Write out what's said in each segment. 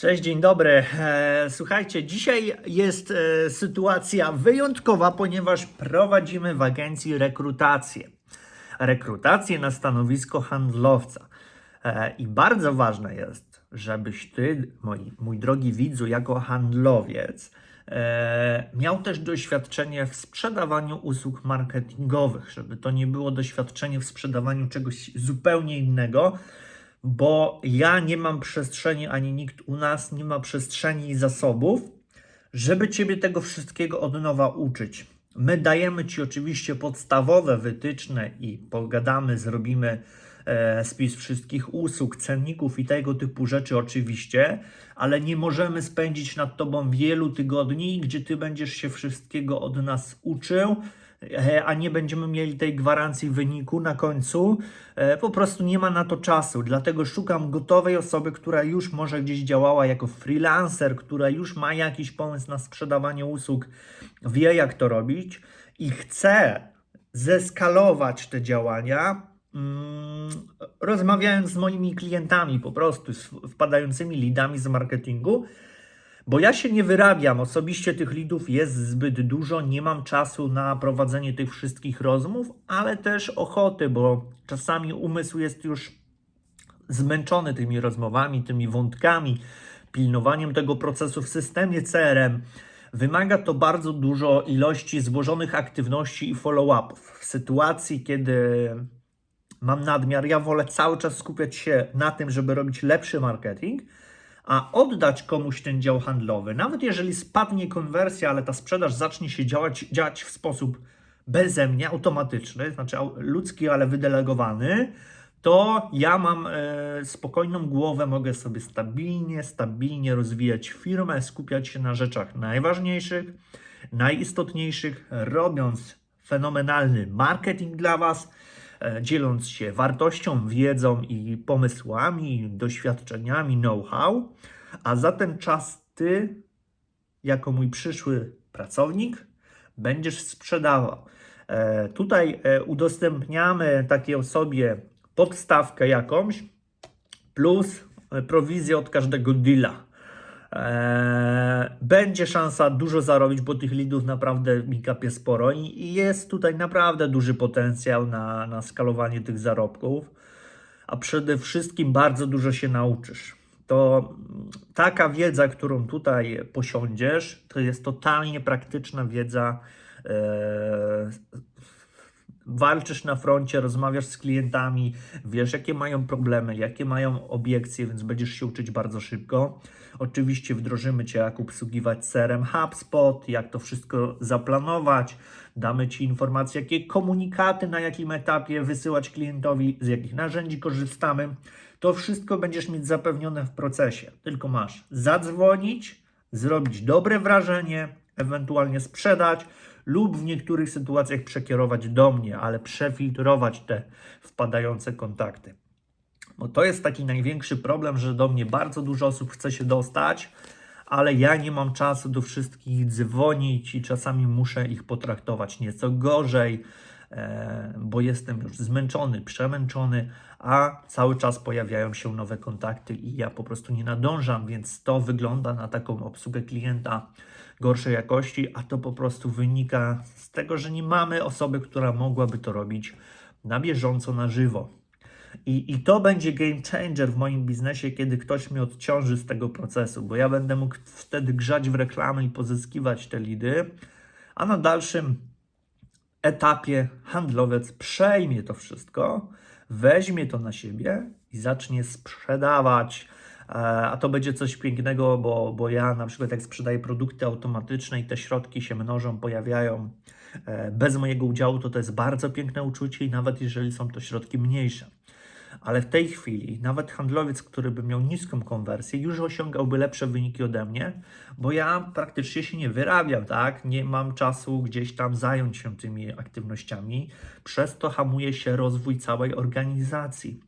Cześć, dzień dobry. E, Słuchajcie, dzisiaj jest e, sytuacja wyjątkowa, ponieważ prowadzimy w agencji rekrutację. Rekrutację na stanowisko handlowca. E, I bardzo ważne jest, żebyś ty, mój, mój drogi widzu, jako handlowiec, miał też doświadczenie w sprzedawaniu usług marketingowych, żeby to nie było doświadczenie w sprzedawaniu czegoś zupełnie innego, bo ja nie mam przestrzeni, ani nikt u nas nie ma przestrzeni i zasobów, żeby Ciebie tego wszystkiego od nowa uczyć. My dajemy Ci oczywiście podstawowe wytyczne i pogadamy, zrobimy e, spis wszystkich usług, cenników i tego typu rzeczy oczywiście, ale nie możemy spędzić nad Tobą wielu tygodni, gdzie Ty będziesz się wszystkiego od nas uczył, a nie będziemy mieli tej gwarancji wyniku na końcu. E, Po prostu nie ma na to czasu, dlatego szukam gotowej osoby, która już może gdzieś działała jako freelancer, która już ma jakiś pomysł na sprzedawanie usług, wie jak to robić i chce zeskalować te działania, mm, rozmawiając z moimi klientami, po prostu z wpadającymi lidami z marketingu. Bo ja się nie wyrabiam, osobiście tych lidów jest zbyt dużo, nie mam czasu na prowadzenie tych wszystkich rozmów, ale też ochoty, bo czasami umysł jest już zmęczony tymi rozmowami, tymi wątkami, pilnowaniem tego procesu w systemie CRM. Wymaga to bardzo dużo ilości złożonych aktywności i follow-upów. W sytuacji, kiedy mam nadmiar, ja wolę cały czas skupiać się na tym, żeby robić lepszy marketing, a oddać komuś ten dział handlowy, nawet jeżeli spadnie konwersja, ale ta sprzedaż zacznie się działać, działać w sposób beze mnie, automatyczny, znaczy ludzki, ale wydelegowany, to ja mam e, spokojną głowę, mogę sobie stabilnie, stabilnie rozwijać firmę, skupiać się na rzeczach najważniejszych, najistotniejszych, robiąc fenomenalny marketing dla Was, dzieląc się wartością, wiedzą i pomysłami, doświadczeniami, know-how, a za ten czas Ty, jako mój przyszły pracownik, będziesz sprzedawał. E, tutaj e, udostępniamy takiej osobie podstawkę jakąś plus e, prowizję od każdego deala. E, będzie szansa dużo zarobić, bo tych lidów naprawdę mi kapie sporo i, jest tutaj naprawdę duży potencjał na, na skalowanie tych zarobków, a przede wszystkim bardzo dużo się nauczysz. To taka wiedza, którą tutaj posiądziesz, to jest totalnie praktyczna wiedza. Walczysz na froncie, rozmawiasz z klientami, wiesz jakie mają problemy, jakie mają obiekcje, więc będziesz się uczyć bardzo szybko. Oczywiście wdrożymy Cię, jak obsługiwać CRM HubSpot, jak to wszystko zaplanować. Damy Ci informacje, jakie komunikaty na jakim etapie wysyłać klientowi, z jakich narzędzi korzystamy. To wszystko będziesz mieć zapewnione w procesie. Tylko masz zadzwonić, zrobić dobre wrażenie, ewentualnie sprzedać lub w niektórych sytuacjach przekierować do mnie, ale przefiltrować te wpadające kontakty. Bo to jest taki największy problem, że do mnie bardzo dużo osób chce się dostać, ale ja nie mam czasu do wszystkich dzwonić i czasami muszę ich potraktować nieco gorzej, bo jestem już zmęczony, przemęczony, a cały czas pojawiają się nowe kontakty i ja po prostu nie nadążam, więc to wygląda na taką obsługę klienta gorszej jakości, a to po prostu wynika z tego, że nie mamy osoby, która mogłaby to robić na bieżąco, na żywo. I, I to będzie game changer w moim biznesie, kiedy ktoś mnie odciąży z tego procesu, bo ja będę mógł wtedy grzać w reklamy i pozyskiwać te lidy, a na dalszym etapie handlowiec przejmie to wszystko, weźmie to na siebie i zacznie sprzedawać. E, A to będzie coś pięknego, bo, bo ja na przykład jak sprzedaję produkty automatyczne i te środki się mnożą, pojawiają e, bez mojego udziału, to to jest bardzo piękne uczucie i nawet jeżeli są to środki mniejsze. Ale w tej chwili nawet handlowiec, który by miał niską konwersję, już osiągałby lepsze wyniki ode mnie, bo ja praktycznie się nie wyrabiam, tak? Nie mam czasu gdzieś tam zająć się tymi aktywnościami, przez to hamuje się rozwój całej organizacji.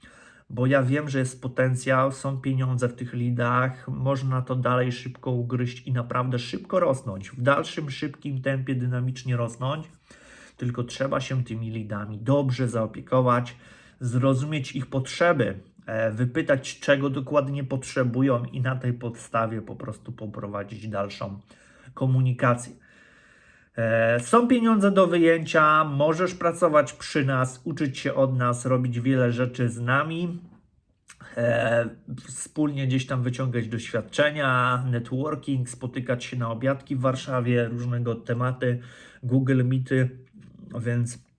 Bo ja wiem, że jest potencjał, są pieniądze w tych lidach, można to dalej szybko ugryźć i naprawdę szybko rosnąć. W dalszym szybkim tempie dynamicznie rosnąć, tylko trzeba się tymi lidami dobrze zaopiekować, zrozumieć ich potrzeby, e, wypytać, czego dokładnie potrzebują i na tej podstawie po prostu poprowadzić dalszą komunikację. E, Są pieniądze do wyjęcia, możesz pracować przy nas, uczyć się od nas, robić wiele rzeczy z nami, e, wspólnie gdzieś tam wyciągać doświadczenia, networking, spotykać się na obiadki w Warszawie, różnego tematy, Google Meety, więc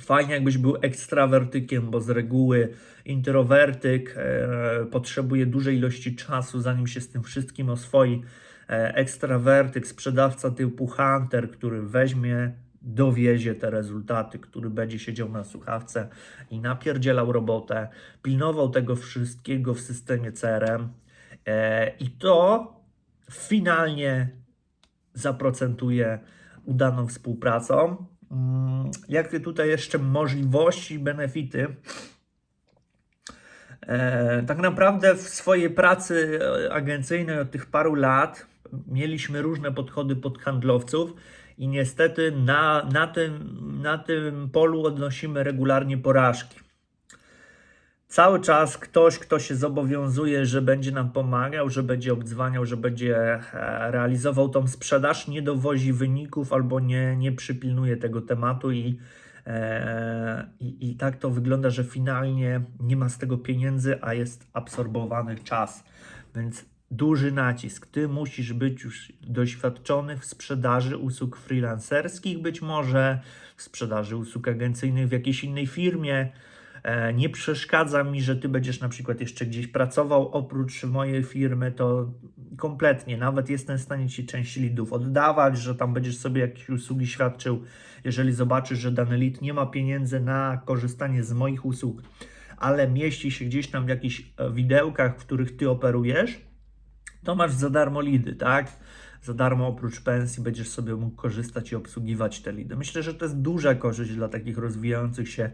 fajnie jakbyś był ekstrawertykiem, bo z reguły introwertyk e, potrzebuje dużej ilości czasu, zanim się z tym wszystkim oswoi. E, ekstrawertyk, sprzedawca typu hunter, który weźmie, dowiezie te rezultaty, który będzie siedział na słuchawce i napierdzielał robotę, pilnował tego wszystkiego w systemie CRM e, i to finalnie zaprocentuje udaną współpracą. Mm, Jakie tutaj jeszcze możliwości benefity? E, tak naprawdę w swojej pracy e, agencyjnej od tych paru lat mieliśmy różne podchody pod handlowców i niestety na, na, tym, na tym polu odnosimy regularnie porażki. Cały czas ktoś, kto się zobowiązuje, że będzie nam pomagał, że będzie obdzwaniał, że będzie e, realizował tą sprzedaż, nie dowozi wyników albo nie, nie przypilnuje tego tematu i, e, i, i tak to wygląda, że finalnie nie ma z tego pieniędzy, a jest absorbowany czas. Więc duży nacisk. Ty musisz być już doświadczony w sprzedaży usług freelancerskich, być może w sprzedaży usług agencyjnych w jakiejś innej firmie. E, Nie przeszkadza mi, że ty będziesz na przykład jeszcze gdzieś pracował oprócz mojej firmy, to kompletnie. Nawet jestem w stanie ci część lidów oddawać, że tam będziesz sobie jakieś usługi świadczył. Jeżeli zobaczysz, że dany lead nie ma pieniędzy na korzystanie z moich usług, ale mieści się gdzieś tam w jakichś e, widełkach, w których ty operujesz, to masz za darmo lidy, tak? Za darmo oprócz pensji będziesz sobie mógł korzystać i obsługiwać te lidy. Myślę, że to jest duża korzyść dla takich rozwijających się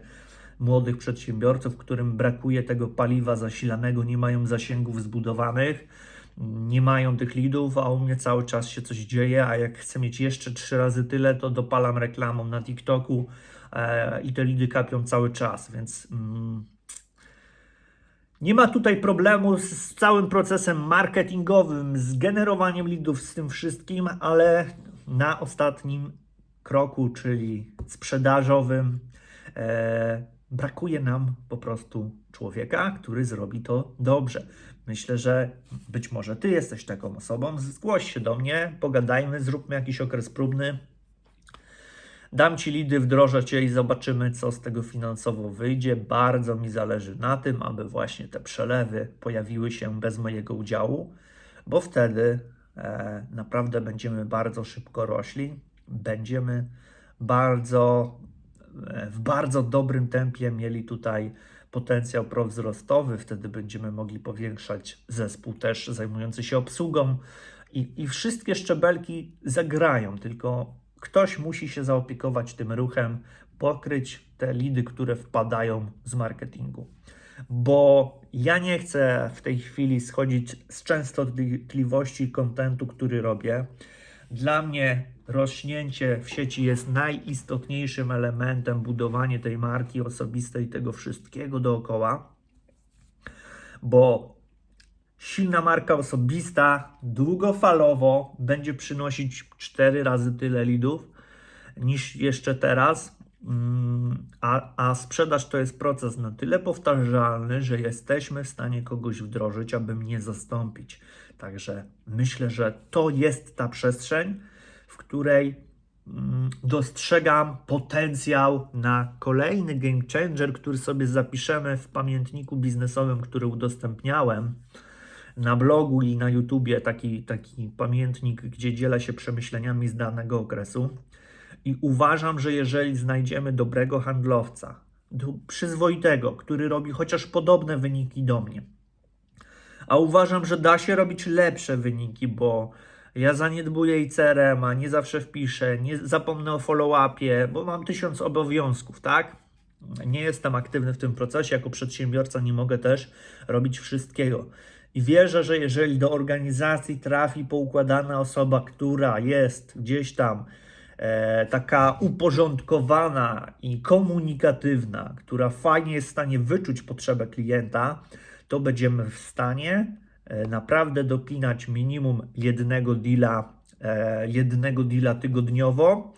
młodych przedsiębiorców, którym brakuje tego paliwa zasilanego, nie mają zasięgów zbudowanych, nie mają tych lidów, a u mnie cały czas się coś dzieje, a jak chcę mieć jeszcze trzy razy tyle, to dopalam reklamą na TikToku e, i te lidy kapią cały czas, więc... Mm, nie ma tutaj problemu z, całym procesem marketingowym, z generowaniem leadów, z tym wszystkim, ale na ostatnim kroku, czyli sprzedażowym, e, brakuje nam po prostu człowieka, który zrobi to dobrze. Myślę, że być może ty jesteś taką osobą. Zgłoś się do mnie, pogadajmy, zróbmy jakiś okres próbny. Dam ci lidy, wdrożę cię i zobaczymy, co z tego finansowo wyjdzie. Bardzo mi zależy na tym, aby właśnie te przelewy pojawiły się bez mojego udziału, bo wtedy e, naprawdę będziemy bardzo szybko rośli. Będziemy bardzo w bardzo dobrym tempie mieli tutaj potencjał prowzrostowy. Wtedy będziemy mogli powiększać zespół też zajmujący się obsługą i, i wszystkie szczebelki zagrają, tylko ktoś musi się zaopiekować tym ruchem, pokryć te lidy, które wpadają z marketingu. Bo ja nie chcę w tej chwili schodzić z częstotliwości kontentu, który robię. Dla mnie rośnięcie w sieci jest najistotniejszym elementem budowania tej marki osobistej, tego wszystkiego dookoła, bo silna marka osobista długofalowo będzie przynosić 4 razy tyle lidów niż jeszcze teraz. Mm, A, a sprzedaż to jest proces na tyle powtarzalny, że jesteśmy w stanie kogoś wdrożyć, aby mnie zastąpić. Także myślę, że to jest ta przestrzeń, w której mm, dostrzegam potencjał na kolejny game changer, który sobie zapiszemy w pamiętniku biznesowym, który udostępniałem na blogu i na YouTubie taki, taki pamiętnik, gdzie dzielę się przemyśleniami z danego okresu. I uważam, że jeżeli znajdziemy dobrego handlowca, przyzwoitego, który robi chociaż podobne wyniki do mnie, a uważam, że da się robić lepsze wyniki, bo ja zaniedbuję i CRM, a nie zawsze wpiszę, nie zapomnę o follow-upie, bo mam tysiąc obowiązków, tak? Nie jestem aktywny w tym procesie, jako przedsiębiorca nie mogę też robić wszystkiego. I wierzę, że jeżeli do organizacji trafi poukładana osoba, która jest gdzieś tam e, taka uporządkowana i komunikatywna, która fajnie jest w stanie wyczuć potrzebę klienta, to będziemy w stanie naprawdę dopinać minimum jednego deala, e, jednego deala tygodniowo,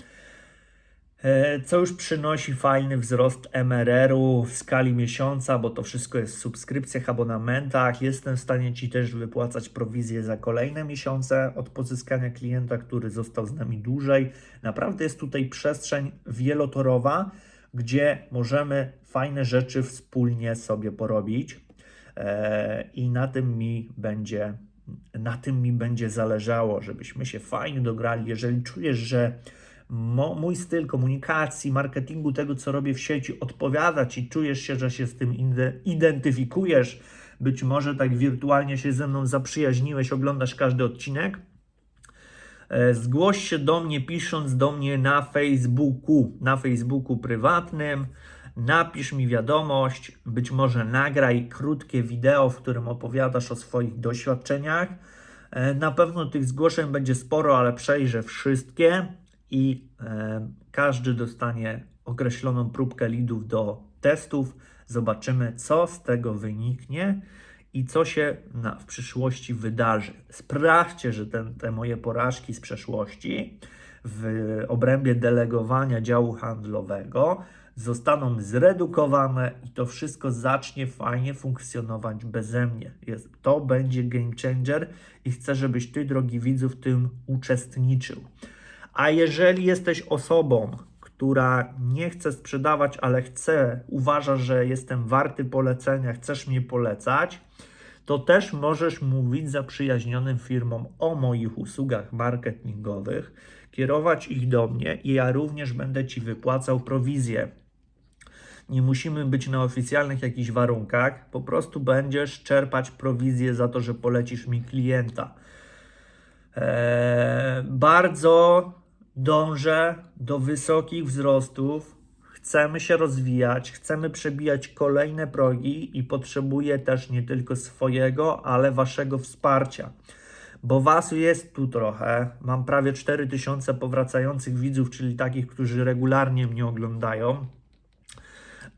e, co już przynosi fajny wzrost MRR-u w skali miesiąca, bo to wszystko jest w subskrypcjach, abonamentach. Jestem w stanie Ci też wypłacać prowizję za kolejne miesiące od pozyskania klienta, który został z nami dłużej. Naprawdę jest tutaj przestrzeń wielotorowa, gdzie możemy fajne rzeczy wspólnie sobie porobić. E, I na tym mi będzie na tym mi będzie zależało, żebyśmy się fajnie dograli. Jeżeli czujesz, że mój styl komunikacji, marketingu, tego co robię w sieci odpowiada ci, czujesz się, że się z tym identyfikujesz, być może tak wirtualnie się ze mną zaprzyjaźniłeś, oglądasz każdy odcinek, E, Zgłoś się do mnie pisząc do mnie na Facebooku, na Facebooku prywatnym. Napisz mi wiadomość, być może nagraj krótkie wideo, w którym opowiadasz o swoich doświadczeniach. E, Na pewno tych zgłoszeń będzie sporo, ale przejrzę wszystkie i e, każdy dostanie określoną próbkę lidów do testów. Zobaczymy, co z tego wyniknie i co się na, w przyszłości wydarzy. Sprawdźcie, że ten, te moje porażki z przeszłości w obrębie delegowania działu handlowego zostaną zredukowane i to wszystko zacznie fajnie funkcjonować beze mnie. Jest, to będzie game changer i chcę, żebyś ty, drogi widzu, w tym uczestniczył. A jeżeli jesteś osobą, która nie chce sprzedawać, ale chce, uważa, że jestem warty polecenia, chcesz mnie polecać, to też możesz mówić zaprzyjaźnionym firmom o moich usługach marketingowych, kierować ich do mnie i ja również będę Ci wypłacał prowizję. Nie musimy być na oficjalnych jakichś warunkach, po prostu będziesz czerpać prowizję za to, że polecisz mi klienta. Eee, bardzo dążę do wysokich wzrostów. Chcemy się rozwijać, chcemy przebijać kolejne progi i potrzebuję też nie tylko swojego, ale waszego wsparcia. Bo was jest tu trochę. Mam prawie 4000 powracających widzów, czyli takich, którzy regularnie mnie oglądają.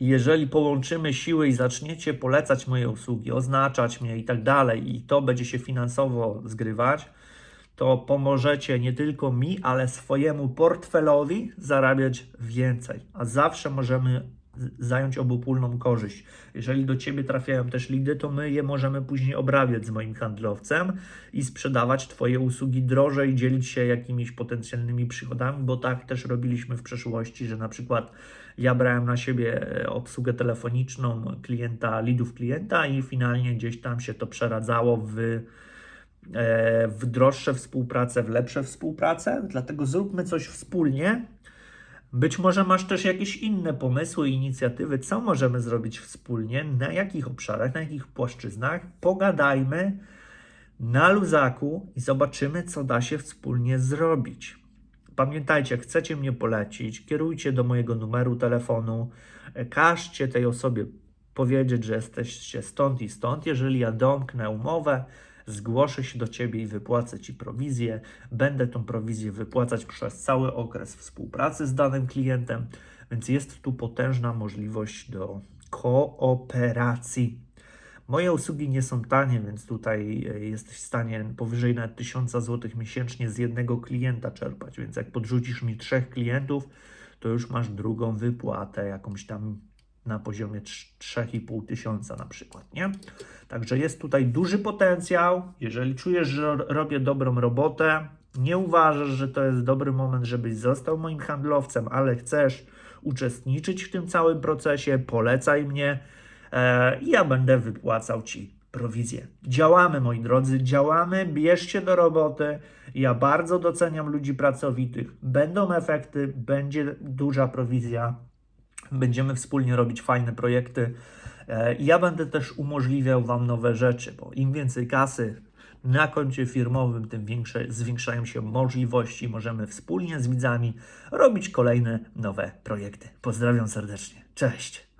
I jeżeli połączymy siły i zaczniecie polecać moje usługi, oznaczać mnie i tak dalej, i to będzie się finansowo zgrywać, to pomożecie nie tylko mi, ale swojemu portfelowi zarabiać więcej. A zawsze możemy zająć obopólną korzyść. Jeżeli do Ciebie trafiają też lidy, to my je możemy później obrabiać z moim handlowcem i sprzedawać Twoje usługi drożej, dzielić się jakimiś potencjalnymi przychodami, bo tak też robiliśmy w przeszłości, że na przykład ja brałem na siebie e, obsługę telefoniczną klienta, lidów klienta i finalnie gdzieś tam się to przeradzało w e, w droższe współpracę, w lepsze współpracę, dlatego zróbmy coś wspólnie. Być może masz też jakieś inne pomysły i inicjatywy, co możemy zrobić wspólnie, na jakich obszarach, na jakich płaszczyznach. Pogadajmy na luzaku i zobaczymy, co da się wspólnie zrobić. Pamiętajcie, jak chcecie mnie polecić, kierujcie do mojego numeru telefonu, każcie tej osobie powiedzieć, że jesteście stąd i stąd. Jeżeli ja domknę umowę, zgłoszę się do Ciebie i wypłacę Ci prowizję. Będę tą prowizję wypłacać przez cały okres współpracy z danym klientem, więc jest tu potężna możliwość do kooperacji. Moje usługi nie są tanie, więc tutaj e, jesteś w stanie powyżej nawet 1000 zł miesięcznie z jednego klienta czerpać. Więc jak podrzucisz mi trzech klientów, to już masz drugą wypłatę, jakąś tam na poziomie trz- 3,5 tysiąca na przykład, nie? Także jest tutaj duży potencjał. Jeżeli czujesz, że ro- robię dobrą robotę, nie uważasz, że to jest dobry moment, żebyś został moim handlowcem, ale chcesz uczestniczyć w tym całym procesie, polecaj mnie e, i ja będę wypłacał Ci prowizję. Działamy, moi drodzy, działamy, bierzcie do roboty. Ja bardzo doceniam ludzi pracowitych. Będą efekty, będzie duża prowizja. Będziemy wspólnie robić fajne projekty. E, Ja będę też umożliwiał Wam nowe rzeczy, bo im więcej kasy na koncie firmowym, tym większe, zwiększają się możliwości. Możemy wspólnie z widzami robić kolejne nowe projekty. Pozdrawiam serdecznie. Cześć.